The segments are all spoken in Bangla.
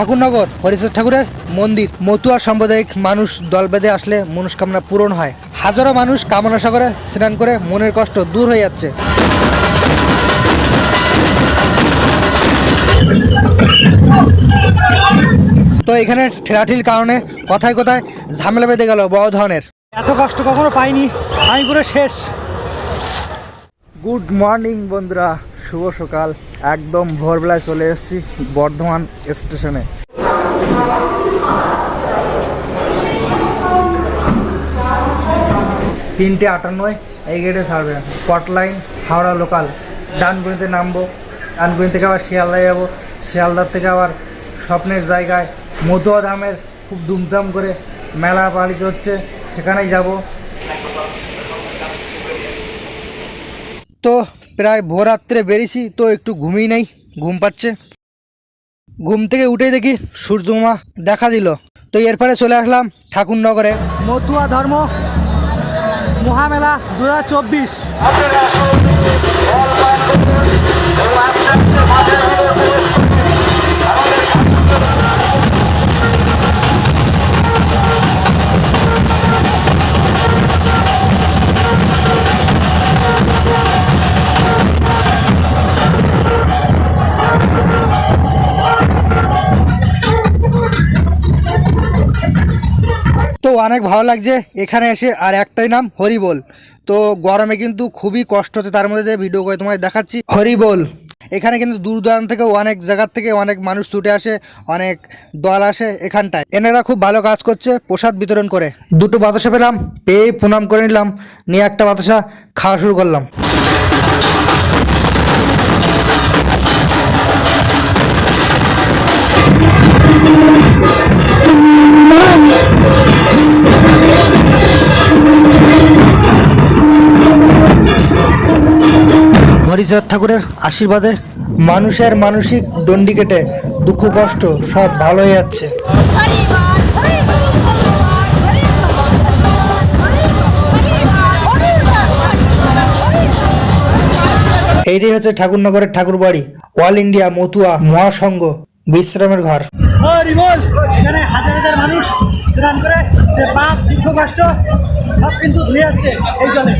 ঠাকুরনগর হরিশ্চর ঠাকুরের মন্দির। মতুয়া সাম্প্রদায়িক মানুষ দল বেঁধে আসলে মনস্কামনা পূরণ হয়। হাজারো মানুষ কামনা সাগরে স্নান করে মনের কষ্ট দূর হয়ে যাচ্ছে। তো এখানে ঠেলাঠির কারণে কথায় কথায় ঝামেলা বেঁধে গেল বড় ধরনের। এত কষ্ট কখনো পাইনি আমি পুরো শেষ। গুড মর্নিং বন্ধুরা। শুভ সকাল। একদম ভোরবেলায় চলে এসেছি বর্ধমান স্টেশনে। তিনটে আটান্নয়, এই গেটে ছাড়বে। পটলাইন হাওড়া লোকাল ডানগুনিতে নামবো। ডানগুনি থেকে আবার শিয়ালদায় যাব। শিয়ালদার থেকে আবার স্বপ্নের জায়গায় মতুয়া ধামের খুব ধুমধাম করে মেলা পালিত হচ্ছে, সেখানেই যাব। তো প্রায় ভোরাত্রে বেরিয়েছি তো একটু ঘুমিয়ে নাই ঘুম পাচ্ছে। ঘুম থেকে উঠে দেখি সূর্যমা দেখা দিল। তো এরপরে চলে আসলাম ঠাকুরনগরে। মতুয়া ধর্ম মহামেলা দু হাজার চব্বিশ অনেক ভালো লাগছে। এখানে এসে আর একটাই নাম, হরিবোল। তো গরমে কিন্তু খুবই কষ্ট হচ্ছে, তার মধ্যে ভিডিও করে তোমায় দেখাচ্ছি। হরিবোল। এখানে কিন্তু দূর দূরান্ত থেকে অনেক জায়গার থেকে অনেক মানুষ ছুটে আসে, অনেক দল আসে এখানটায়। এনারা খুব ভালো কাজ করছে, প্রসাদ বিতরণ করে। দুটো বাতাসা পেলাম, পেয়ে প্রণাম করে নিলাম, নিয়ে একটা বাতাসা খাওয়া শুরু করলাম। হরিচাঁদ ঠাকুরের আশীর্বাদে মানুষের মানসিক দণ্ডি কেটে দুঃখ, কষ্ট সব ভালো হয়ে যাচ্ছে। এইটাই হচ্ছে ঠাকুরনগরের ঠাকুর বাড়ি অল ইন্ডিয়া, মতুয়া, মহাসংঘ, বিশ্রামের ঘর। এখানে হাজার হাজার মানুষ স্নান করে, যে পাপ, দুঃখ, কষ্ট সব কিন্তু ধুয়ে যাচ্ছে এই জলে।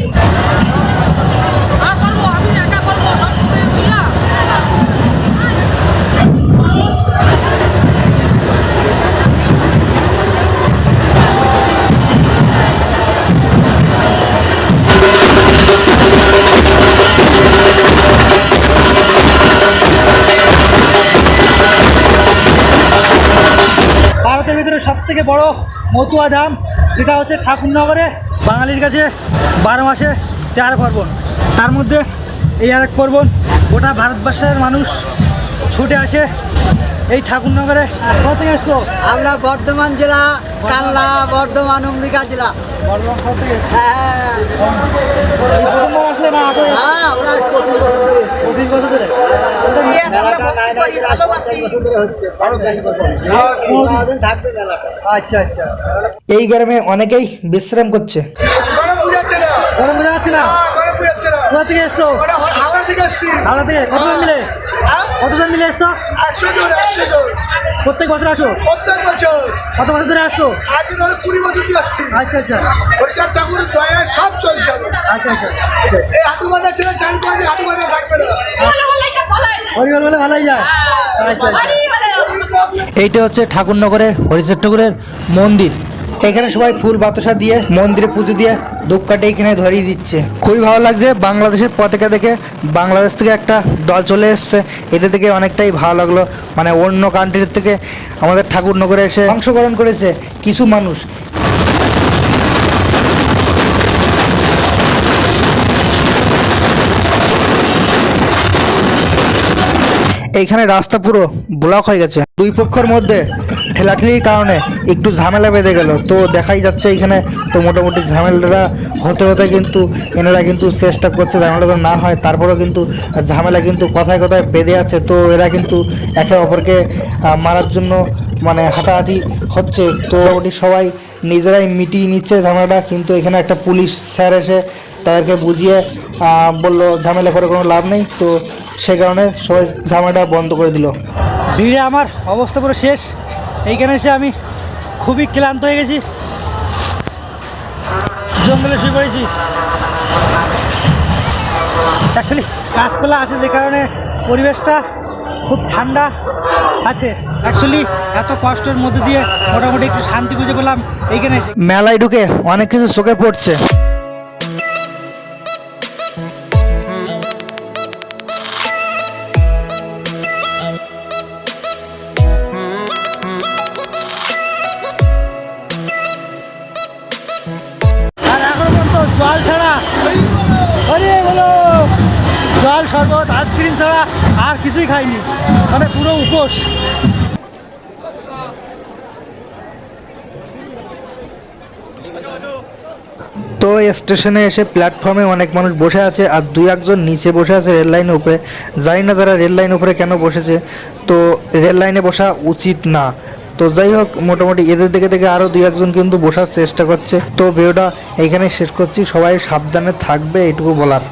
থেকে বড় মতুয়া ধাম, যেটা হচ্ছে ঠাকুরনগরে, বাঙালির কাছে বারো মাসে তেরো পার্বণ। তার মধ্যে এই আর এক পার্বণ, গোটা ভারতবর্ষের মানুষ ছুটে আসে এই ঠাকুরনগরে। কত আসছো আমরা বর্ধমান জেলা কাল্লা বর্ধমান, অম্বিকা জেলা। হ্যাঁ এই হ্যাঁ পঁচিশ বছর ধরে পঁচিশ বছর ধরে আচ্ছা আচ্ছা গ্রামে অনেকেই বিশ্রাম করছে। গরম বোঝা যাচ্ছে না। কোথা থেকে এসছো? হাওড়া থেকে এসছি। হাওড়া থেকে? কতজন মিলে? কতজন মিলে এসছো? একশো জন একশো জন। প্রত্যেক বছর আসো? প্রত্যেক বছর। কত বছর ধরে আসছো? আজ ধরে কুড়ি বছর দিয়ে আসছি। আচ্ছা আচ্ছা। হরিচাঁদ ঠাকুর দয়া সব চলছে আচ্ছা আচ্ছা। এই হাঁটু বাজার ছেলে চান করে হাটু বাজার থাকবে না। বলে বলে হরিবল বলে ভালোই যায়। আচ্ছা আচ্ছা। এইটা হচ্ছে ঠাকুরনগরের হরিচাঁদ ঠাকুরের মন্দির। এখানে সবাই ফুল বাতাসা দিয়ে, মন্দিরে পুজো দিয়ে ধূপকাঠি এখানে ধরিয়ে দিচ্ছে। খুবই ভালো লাগছে বাংলাদেশের পতাকা দেখে। বাংলাদেশ থেকে একটা দল চলে এসছে। এটা থেকে অনেকটাই ভালো লাগল। মানে অন্য কান্ট্রির থেকে আমাদের ঠাকুরনগরে এসে অংশগ্রহণ করেছে কিছু মানুষ। এইখানে রাস্তা পুরো ব্লক হয়ে গেছে। দুই পক্ষের মধ্যে ঠেলাঠেলির কারণে একটু ঝামেলা বেঁধে গেল। তো দেখাই যাচ্ছে এখানে তো মোটামুটি ঝামেলাটা হতে হতে কিন্তু এনারা কিন্তু চেষ্টা করছে ঝামেলা যেন না হয়। তারপরেও কিন্তু ঝামেলা কিন্তু কথায় কথায় বেঁধে আছে। তো এরা কিন্তু একে অপরকে মারার জন্য মানে হাতাহাতি হচ্ছে। তো মোটামুটি সবাই নিজেরাই মিটিয়ে নিচ্ছে ঝামেলাটা। কিন্তু এখানে একটা পুলিশ স্যার এসে তাদেরকে বুঝিয়ে বলল ঝামেলা করে কোনো লাভ নেই। তো সে কারণে সবাই ঝামেলাটা বন্ধ করে দিল। ভিড়ে আমার অবস্থা পুরো শেষ। এইখানে এসে আমি খুবই ক্লান্ত হয়ে গেছি। জঙ্গলে শুয়ে পড়েছি। অ্যাকচুয়ালি গাছপালা আছে যে কারণে পরিবেশটা খুব ঠান্ডা আছে। অ্যাকচুয়ালি এত কষ্টের মধ্যে দিয়ে মোটামুটি একটু শান্তি খুঁজে পেলাম এইখানে মেলায় ঢুকে অনেক কিছু চোখে পড়ছে। শরবত আইসক্রিম ছাড়া আর কিছুই খাইনি। মানে পুরো উপোস। তো স্টেশনে এসে প্ল্যাটফর্মে অনেক মানুষ বসে আছে আর দুই একজন নিচে বসে আছে রেল লাইনের উপরে। জানি না তারা রেল লাইনের উপরে কেন বসেছে। তো রেল লাইনে বসা উচিত না। তো যাই হোক, মোটামুটি এদের দিকে দেখে আরও দুই একজন কিন্তু বসার চেষ্টা করছে। তো ভিডিওটা এখানে শেষ করছি। সবাই সাবধানে থাকবে এটুকু বলার।